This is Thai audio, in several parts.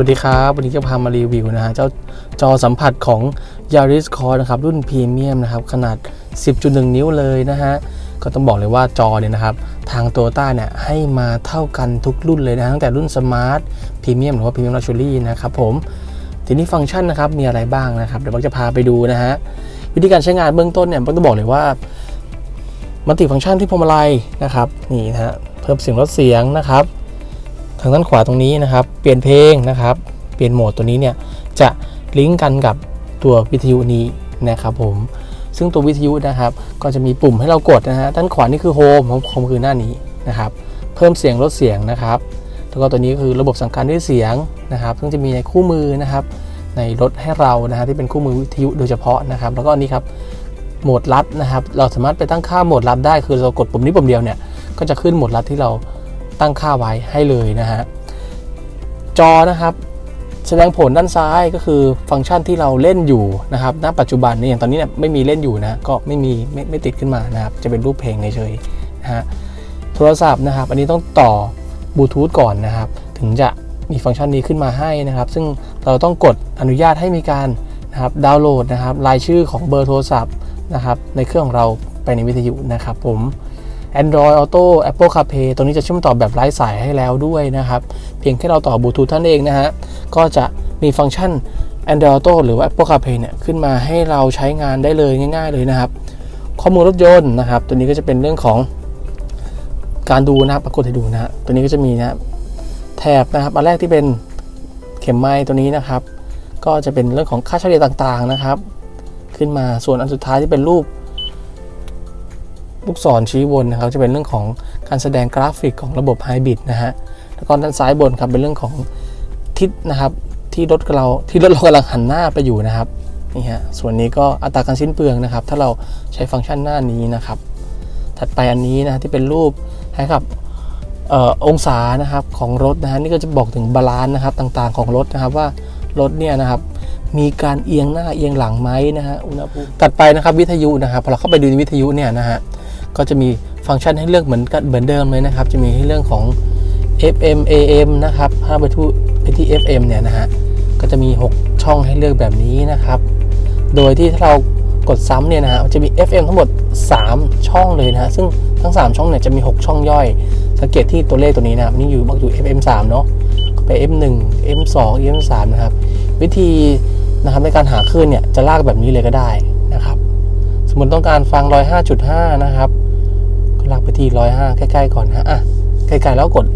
วัสดีครับ วันนี้จะพามารีวิวนะฮะเจ้าจอสัมผัสของ Yaris Core นะครับ รุ่นพรีเมียมนะครับ ขนาด 10.1 นิ้วเลยนะฮะ ก็ต้องบอกเลยว่าจอเนี่ยนะครับ ทาง t o y ต้าเนี่ยให้มาเท่ากันทุกรุ่นเลยนะ ตั้งแต่รุ่นสมาร์ทพรีเมียมหรือว่าพรีเมียมลักชัวรี่นะครับผม ทีนี้ฟังก์ชันนะครับ มีอะไรบ้างนะครับ เดี๋ยวบักจะพาไปดูนะฮะ วิธีการใช้งานเบื้องต้นเนี่ยต้องบอกเลยว่ามัลติฟังก์ชันที่พวงมาลัยนะครับนี่นะฮะเพิ่มเสียงลดเสียงนะครับ ทางด้านขวาตรงนี้นะครับ เปลี่ยนเพลงนะครับ เปลี่ยนโหมดตัวนี้เนี่ยจะลิงก์กันกับตัววิทยุนี้นะครับผม ซึ่งตัววิทยุนะครับ ก็จะมีปุ่มให้เรากดนะฮะด้านขวานี่คือโฮมของโฮมคือหน้านี้นะครับ เพิ่มเสียงลดเสียงนะครับแล้วก็ตัวนี้คือระบบสั่งการด้วยเสียงนะครับ ซึ่งจะมีในคู่มือนะครับ ในรถให้เรานะฮะที่เป็นคู่มือวิทยุโดยเฉพาะนะครับ แล้วก็อันนี้ครับโหมดลัดนะครับ เราสามารถไปตั้งค่าโหมดลัดได้ คือเรากดปุ่มนี้ปุ่มเดียวเนี่ย ก็จะขึ้นโหมดลัดที่เรา ตั้งค่าไว้ให้เลยนะฮะ จอนะครับแสดงผลด้านซ้ายก็คือฟังก์ชันที่เราเล่นอยู่นะครับ ณ ปัจจุบันนี้อย่างตอนนี้เนี่ยไม่มีเล่นอยู่นะ ก็ไม่มีไม่ไม่ติดขึ้นมานะครับ จะเป็นรูปเพลงเฉยๆนะฮะ โทรศัพท์นะครับ อันนี้ต้องต่อบลูทูธก่อนนะครับ ถึงจะมีฟังก์ชันนี้ขึ้นมาให้นะครับ ซึ่งเราต้องกดอนุญาตให้มีการนะครับดาวน์โหลดนะครับรายชื่อของเบอร์โทรศัพท์นะครับในเครื่องของเราไปในวิทยุนะครับผม Android Auto Apple CarPlay ตัวนี้จะเชื่อมต่อแบบไร้สายให้แล้วด้วยนะครับ เพียงแค่เราต่อบลูทูธท่านเองนะฮะ ก็จะมีฟังก์ชัน Android Auto หรือว่า Apple CarPlay เนี่ยขึ้นมาให้เราใช้งานได้เลยง่ายๆเลยนะครับ ข้อมูลรถยนต์นะครับ ตัวนี้ก็จะเป็นเรื่องของการดูนะครับปรากฏให้ดูนะฮะตัวนี้ก็จะมีนะแถบนะครับอันแรกที่เป็นเข็มไม้ตัวนี้นะครับ ก็จะเป็นเรื่องของค่าเฉลี่ยต่างๆนะครับ ขึ้นมาส่วนอันสุดท้ายที่เป็นรูป ลูกศรชี้วนนะครับจะเป็นเรื่องของการแสดงกราฟิกของระบบไฮบริดนะฮะแล้วก็ด้านซ้ายบนครับเป็นเรื่องของทิศนะครับที่รถเราที่รถเรากำลังหันหน้าไปอยู่นะครับนี่ฮะส่วนนี้ก็อัตราการสิ้นเปลืองนะครับ ถ้าเราใช้ฟังก์ชันหน้านี้นะครับ ถัดไปอันนี้นะที่เป็นรูปให้กับเอ่อองศานะครับของรถนะฮะนี่ก็จะบอกถึงบาลานซ์นะครับต่างๆของรถนะครับว่ารถเนี่ยนะครับมีการเอียงหน้าเอียงหลังไหมนะฮะอุณหภูมิตัดไปนะครับวิทยุนะครับพอเราเข้าไปดูในวิทยุเนี่ยนะฮะ ก็จะมีฟังก์ชันให้เลือกเหมือนกันเหมือนเดิมเลยนะครับ จะมีให้เรื่องของ FM AM นะครับถ้าไปที่ไปที่ FM เนี่ยนะฮะก็จะมี 6 ช่องให้เลือกแบบนี้นะครับ โดยที่ถ้าเรากดซ้ำเนี่ยนะฮะจะมี FM ทั้งหมด 3 ช่องเลยนะฮะซึ่งทั้ง 3 ช่องเนี่ยจะมี 6 ช่องย่อย สังเกตที่ตัวเลขตัวนี้นะครับนี่อยู่บักอยู่ FM 3เนาะไป M1 M2 M3 นะครับ วิธีนะครับในการหาคลื่นเนี่ยจะลากแบบนี้เลยก็ได้นะครับ สมมติต้องการฟัง 105.5 นะครับ ลากไปที่105ใกล้ๆก่อนนะอะใกล้ๆแล้วกด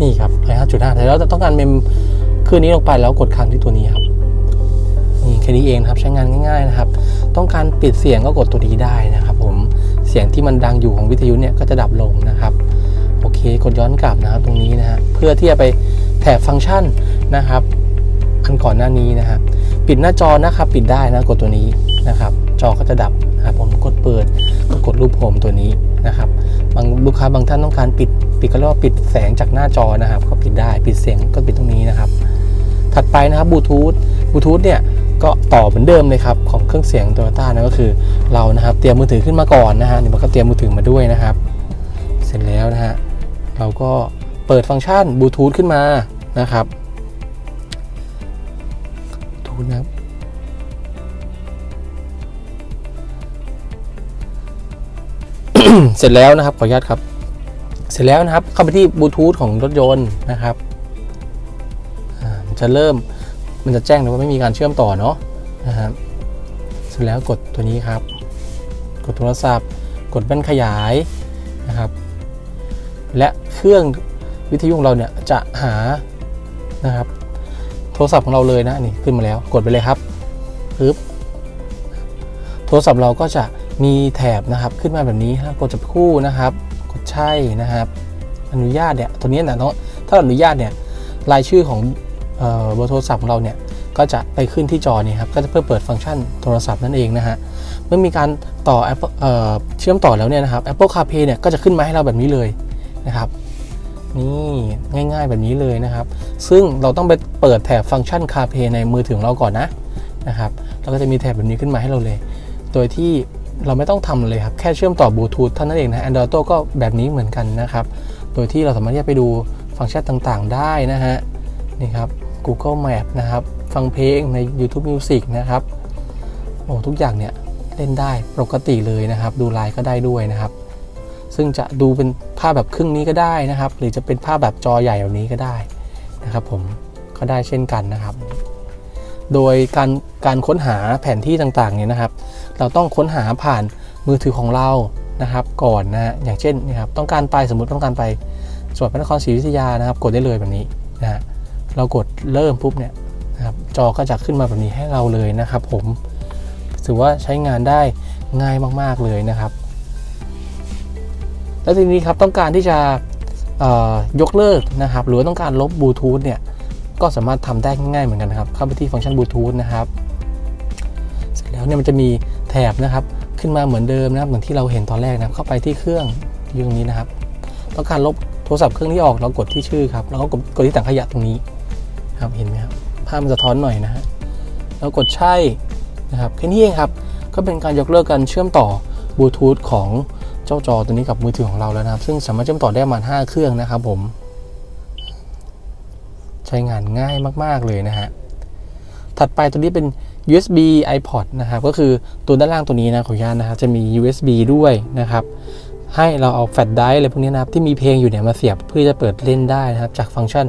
นี่ครับ105.5แต่เราจะต้องการเมมคืนนี้ลงไปแล้วกดค้างที่ตัวนี้ครับนี่แค่นี้เองนะครับใช้งานง่าย ๆนะครับ ต้องการปิดเสียงก็กดตัวนี้ได้นะครับ ผมเสียงที่มันดังอยู่ของวิทยุเนี่ยก็จะดับลงนะครับโอเคกดย้อนกลับนะครับตรงนี้นะฮะเพื่อที่จะไปแถบฟังก์ชันนะครับอันก่อนหน้านี้นะครับ ปิดหน้าจอนะครับ ปิดได้นะกดตัวนี้นะครับ จอก็จะดับนะครับผมกดเปิดก็กดรูปโฮมตัวนี้นะครับ บางลูกค้าบางท่านต้องการปิดปิดก็เรียกว่าปิดแสงจากหน้าจอนะครับ ก็ปิดได้ปิดเสียงก็ปิดตรงนี้นะครับ ถัดไปนะครับบลูทูธบลูทูธเนี่ยก็ต่อเหมือนเดิมเลยครับของเครื่องเสียงโตโยต้านะก็คือเรานะครับเตรียมมือถือขึ้นมาก่อนนะฮะเดี๋ยวมันก็เตรียมมือถือมาด้วยนะครับ เสร็จแล้วนะฮะเราก็เปิดฟังก์ชันบลูทูธขึ้นมานะครับ เสร็จแล้วนะครับขออนุญาตครับ เสร็จแล้วนะครับเข้าไปที่บลูทูธของรถยนต์นะครับมันจะเริ่มมันจะแจ้งเลยว่าไม่มีการเชื่อมต่อเนาะนะครับเสร็จแล้วกดตัวนี้ครับ กดโทรศัพท์ กดแว่นขยายนะครับ และเครื่องวิทยุของเราเนี่ยจะหานะครับ โทรศัพท์ของเราเลยนะนี่ขึ้นมาแล้ว กดไปเลยครับปึ๊บโทรศัพท์เราก็จะ มีแถบนะครับขึ้นมาแบบนี้ฮะกดจับคู่นะครับ กดใช่นะครับ อนุญาตเนี่ยตัวนี้นี่ยเนาะถ้าเราอนุญาตเนี่ยรายชื่อของเบอร์โทรศัพท์ของเราเนี่ยก็จะไปขึ้นที่จอนี่ครับก็จะเพื่อเปิดฟังก์ชันโทรศัพท์นั่นเองนะฮะเมื่อมีการต่อ Apple เอ่อเชื่อมต่อแล้วเนี่ยนะครับ Apple CarPlay เนี่ยก็จะขึ้นมาให้เราแบบนี้เลยนะครับนี่ง่ายๆแบบนี้เลยนะครับ ซึ่งเราต้องไปเปิดแถบฟังก์ชัน CarPlay ในมือถือของเราก่อนนะนะครับแล้วก็จะมีแถบแบบนี้ขึ้นมาให้เราเลย โดยที่ เราไม่ต้องทำเลยครับ แค่เชื่อมต่อบลูทูธเท่านั้นเองนะ Android Auto ก็แบบนี้เหมือนกันนะครับ โดยที่เราสามารถที่จะไปดูฟังก์ชันต่างๆ ได้นะฮะ นี่ครับ Google Map นะครับ ฟังเพลงใน YouTube Music นะครับ โอ้ทุกอย่างเนี่ยเล่นได้ปกติเลยนะครับ ดูไลน์ก็ได้ด้วยนะครับ ซึ่งจะดูเป็นภาพแบบครึ่งนี้ก็ได้นะครับ หรือจะเป็นภาพแบบจอใหญ่แบบนี้ก็ได้นะครับ ผมก็ได้เช่นกันนะครับ โดยการการค้นหาแผนที่ต่างๆเนี่ยนะครับ เราต้องค้นหาผ่านมือถือของเรานะครับก่อนนะอย่างเช่นนี่ครับต้องการไปสมมติต้องการไปจังหวัดพระนครศรีอยุธยานะครับ กดได้เลยแบบนี้นะเรากดเริ่มปุ๊บเนี่ยนะครับจอก็จะขึ้นมาแบบนี้ให้เราเลยนะครับผมถือว่าใช้งานได้ง่ายมากๆเลยนะครับ แล้วทีนี้ครับต้องการที่จะเอ่อยกเลิกนะครับ หรือต้องการลบบลูทูธเนี่ย ก็สามารถทำได้ง่ายเหมือนกันนะครับ เข้าไปที่ฟังก์ชันบลูทูธนะครับ เสร็จแล้วเนี่ยมันจะมีแถบนะครับขึ้นมาเหมือนเดิมนะครับเหมือนที่เราเห็นตอนแรกนะครับเข้าไปที่เครื่องอยู่ตรงนี้นะครับ ต้องการลบโทรศัพท์เครื่องที่ออกเรากดที่ชื่อครับแล้วก็กดกดที่ถังขยะตรงนี้ครับเห็นไหมครับภาพมันสะท้อนหน่อยนะฮะแล้วกดใช่นะครับแค่นี้เองครับก็เป็นการยกเลิกการเชื่อมต่อบลูทูธของเจ้าจอตัวนี้กับมือถือของเราแล้วนะครับ ซึ่งสามารถเชื่อมต่อได้ประมาณ5เครื่องนะครับผม ช้งานง่ายมาก ๆ เลยนะฮะ ถัดไปตัวนี้เป็น USB iPod นะครับ ก็คือตัวด้านล่างตัวนี้นะขออนุญาตนะครับจะมี USB ด้วยนะครับ ให้เราเอาแฟลชไดรฟ์อะไรพวกนี้นะครับ ที่มีเพลงอยู่เนี่ยมาเสียบเพื่อจะเปิดเล่นได้นะครับ จากฟังก์ชัน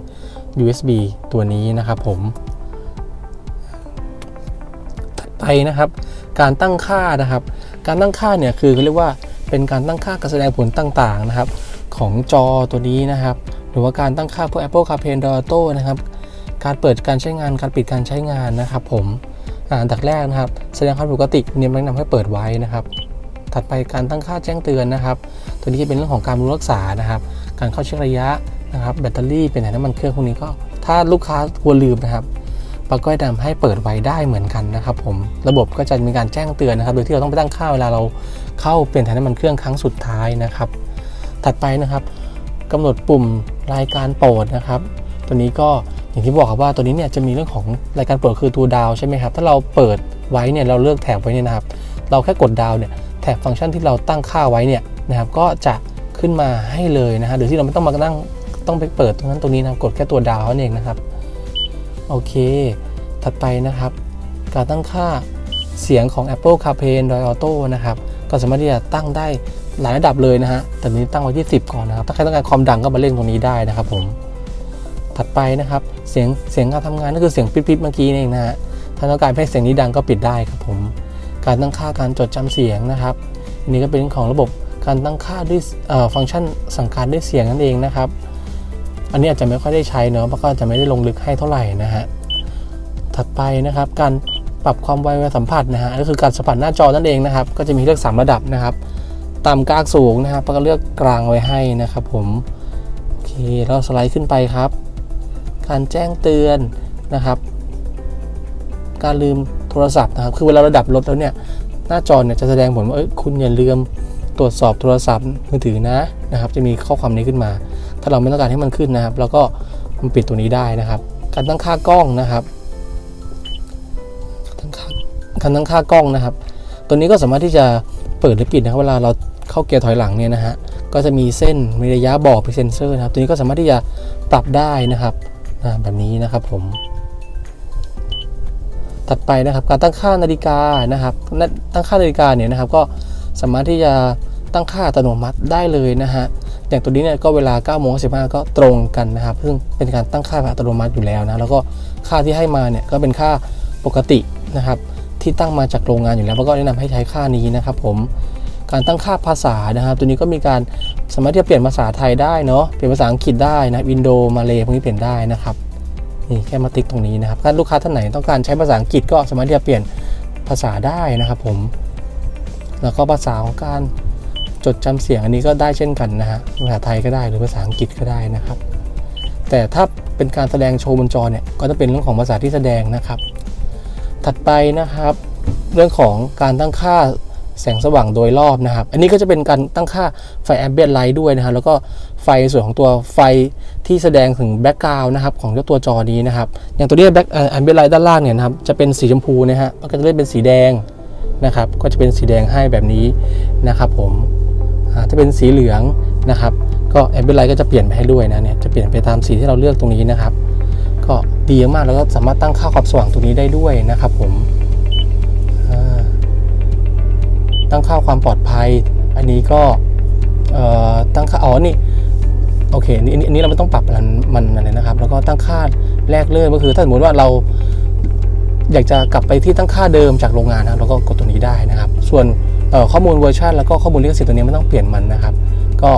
USB ตัวนี้นะครับผม ถัดไปนะครับ การตั้งค่านะครับ การตั้งค่าเนี่ยคือเขาเรียกว่าเป็นการตั้งค่าการแสดงผลต่างๆนะครับ ของจอตัวนี้นะครับ หรือว่าการตั้งค่าพวก Apple CarPlay Android Auto นะครับ การเปิดการใช้งาน การปิดการใช้งานนะครับผมอ่าอันดับแรกนะครับ แสดงความปกติเนี่ยแนะนำให้เปิดไว้นะครับ ถัดไปการตั้งค่าแจ้งเตือนนะครับ ตัวนี้จะเป็นเรื่องของการรักษานะครับ การเข้าเช็คระยะนะครับ แบตเตอรี่เป็นไหนน้ำมันเครื่องพวกนี้ก็ ถ้าลูกค้ากลัวลืมนะครับปาก็แนะนำให้เปิดไว้ได้เหมือนกันนะครับผม ระบบก็จะมีการแจ้งเตือนนะครับ โดยที่เราต้องไปตั้งค่าเวลาเราเข้าเปลี่ยนถ่ายน้ำมันเครื่องครั้งสุดท้ายนะครับ ถัดไปนะครับ กำหนดปุ่มรายการโปรดนะครับ ตัวนี้ก็อย่างที่บอกครับว่าตัวนี้เนี่ยจะมีเรื่องของรายการโปรดคือตัวดาวใช่ไหมครับ ถ้าเราเปิดไว้เนี่ยเราเลือกแถบไว้เนี่ยนะครับ เราแค่กดดาวเนี่ยแถบฟังก์ชันที่เราตั้งค่าไว้เนี่ยนะครับ ก็จะขึ้นมาให้เลยนะฮะโดยที่เราไม่ต้องมานั่งต้องไปเปิดตรงนั้นตรงนี้นะกดแค่ตัวดาวนั้นเองนะครับ โอเค ถัดไปนะครับ การตั้งค่าเสียงของ Apple CarPlay Android Auto นะครับ ก็สามารถที่จะตั้งได้ หลายระดับเลยนะฮะแต่นี้ตั้งไว้ที่ 10 ก่อนนะครับ ถ้าใครต้องการความดังก็มาเล่นตรงนี้ได้นะครับผม ถัดไปนะครับ เสียงเสียงการทำงานก็คือเสียงปิ๊บๆเมื่อกี้นี่เองนะฮะ ถ้าต้องการให้เสียงนี้ดังก็ปิดได้ครับผม การตั้งค่าการจดจำเสียงนะครับ อันนี้ก็เป็นเรื่องของระบบการตั้งค่าด้วยฟังก์ชันสั่งการด้วยเสียงนั่นเองนะครับ อันนี้อาจจะไม่ค่อยได้ใช้เนอะเพราะก็จะไม่ได้ลงลึกให้เท่าไหร่นะฮะ ถัดไปนะครับ การปรับความไวเวสัมผัสนะฮะ ก็คือการสัมผัสหน้าจอนั่นเองนะครับ ก็จะมีเลือก 3 ระดับนะครับ ต่ำกลางสูงนะครับแล้วก็เลือกกลางไว้ให้นะครับผมโอเคเราสไลด์ขึ้นไปครับ การแจ้งเตือนนะครับ การลืมโทรศัพท์นะครับ คือเวลาเราดับรถแล้วเนี่ยหน้าจอเนี่ยจะแสดงผลว่าเอ้ยคุณอย่าลืมตรวจสอบโทรศัพท์มือถือนะนะครับ จะมีข้อความนี้ขึ้นมา ถ้าเราไม่ต้องการให้มันขึ้นนะครับเราก็มันปิดตัวนี้ได้นะครับ การตั้งค่ากล้องนะครับการตั้งค่ากล้องนะครับ ตัวนี้ก็สามารถที่จะเปิดหรือปิดนะครับเวลาเรา เข้าเกียร์ถอยหลังเนี่ยนะฮะก็จะมีเส้นมีระยะบอกเป็นเซนเซอร์นะครับตัวนี้ก็สามารถที่จะปรับได้นะครับแบบนี้นะครับผม ถัดไปนะครับการตั้งค่านาฬิกานะครับตั้งค่านาฬิกาเนี่ยนะครับก็สามารถที่จะตั้งค่าอัตโนมัติได้เลยนะฮะอย่างตัวนี้เนี่ยก็เวลา9โมง15ก็ตรงกันนะครับซึ่งเป็นการตั้งค่าแบบอัตโนมัติอยู่แล้วนะแล้วก็ค่าที่ให้มาเนี่ยก็เป็นค่าปกตินะครับที่ตั้งมาจากโรงงานอยู่แล้วแล้วก็แนะนำให้ใช้ค่านี้นะครับผม การตั้งค่าภาษานะครับ ตัวนี้ก็มีการสามารถที่จะเปลี่ยนภาษาไทยได้เนาะเปลี่ยนภาษาอังกฤษได้นะวินโดมาเลยพวกนี้เปลี่ยนได้นะครับนี่แค่มาติ๊กตรงนี้นะครับถ้าลูกค้าท่านไหนต้องการใช้ภาษาอังกฤษก็สามารถที่จะเปลี่ยนภาษาได้นะครับผม แล้วก็ภาษาของการจดจำเสียงอันนี้ก็ได้เช่นกันนะฮะภาษาไทยก็ได้หรือภาษาอังกฤษก็ได้นะครับ แต่ถ้าเป็นการแสดงโชว์บนจอเนี่ยก็จะเป็นเรื่องของภาษาที่แสดงนะครับ ถัดไปนะครับ เรื่องของการตั้งค่า แสงสว่างโดยรอบนะครับ อันนี้ก็จะเป็นการตั้งค่าไฟแอมเบียนไลท์ด้วยนะครับ แล้วก็ไฟส่วนของตัวไฟที่แสดงถึงแบ็กกราวน์นะครับของเจ้าตัวจอนี้นะครับ อย่างตัวนี้แบ็กแอมเบียนไลท์ด้านล่างเนี่ยนะครับ จะเป็นสีชมพูนะฮะ ก็จะเล่นเป็นสีแดงนะครับ ก็จะเป็นสีแดงให้แบบนี้นะครับ ผมถ้าเป็นสีเหลืองนะครับ ก็แอมเบ l ไลท์ก็จะเปลี่ยนไปให้ด้วยนะเนี่ย จะเปลี่ยนไปตามสีที่เราเลือกตรงนี้นะครับ ก็ดีมากแล้วก็สามารถตั้งค่าความสว่างตรงนี้ได้ด้วยนะครับ ผม ตั้งค่าความปลอดภัย อันนี้ก็ตั้งค่าอ๋อนี่โอเคนี่อันนี้เราไม่ต้องปรับมันมันอะไรนะครับ แล้วก็ตั้งค่าแรกเริ่มก็คือ ถ้าสมมติว่าเราอยากจะกลับไปที่ตั้งค่าเดิมจากโรงงานนะเราก็กดตัวนี้ได้นะครับ ส่วนข้อมูลเวอร์ชันแล้วก็ข้อมูลลิขสิทธิ์ตัวนี้ไม่ต้องเปลี่ยนมันนะครับ ก็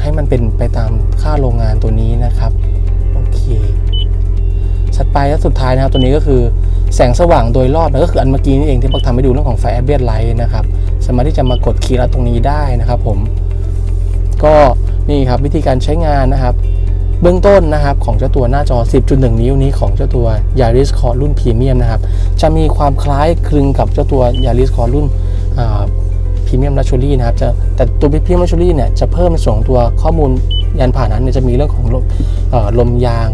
ให้มันเป็นไปตามค่าโรงงานตัวนี้นะครับโอเคถัดไปและสุดท้ายนะครับตัวนี้ก็คือ แสงสว่างโดยรอบนะก็คืออันเมื่อกี้นี่เองที่ปักทำให้ดูเรื่องของไฟแอ b เบียไลท์นะครับสามารถที่จะมากดคีย์ลัดตรงนี้ได้นะครับผมก็นี่ครับวิธีการใช้งานนะครับ เบื้องต้นนะครับของเจ้าตัวหน้าจอ 10.1 นิ้วนี้ของเจ้าตัว Yaris c o r รุ่นพรีเมียมนะครับจะมีความคล้ายคลึงกับเจ้าตัว Yaris c o r รุ่นพรีเมียมลักชัวรี่นะครับจะแต่ตัวพรีเมียมลักชัวรี่เนี่ยจะเพิ่มในส่วนของตัวข้อมูลยานพาหนะเนี่ยจะมีเรื่องของลมลมยาง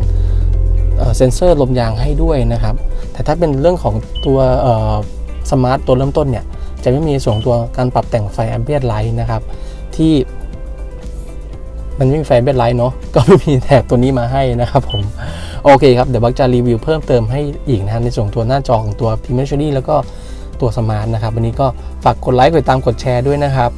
เซ็นเซอร์ลมยางให้ด้วยนะครับ แต่ถ้าเป็นเรื่องของตัวสมาร์ตตัวเริ่มต้นเนี่ย จะไม่มีส่วนของตัวการปรับแต่งไฟแอมเบียไลท์นะครับ ที่มันไม่มีไฟแอมเบนไลท์เนาะก็ไม่มีแถบตัวนี้มาให้นะครับผมโอเคครับ เดี๋ยวบักจะรีวิวเพิ่มเติมให้อีกนะครับในส่วนของตัวหน้าจอของตัว p r e m i e r แล้วก็ตัวสมาร์ทนะครับ วันนี้ก็ฝากกดไลค์กดติดตามกดแชร์ด้วยนะครับ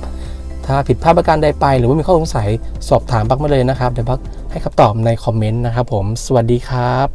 ถ้าผิดพลาดประการใดไป หรือว่ามีข้อสงสัยสอบถามบักมาเลยนะครับเดี๋ยวบักให้คำตอบในคอมเมนต์นะครับผม สวัสดีครับ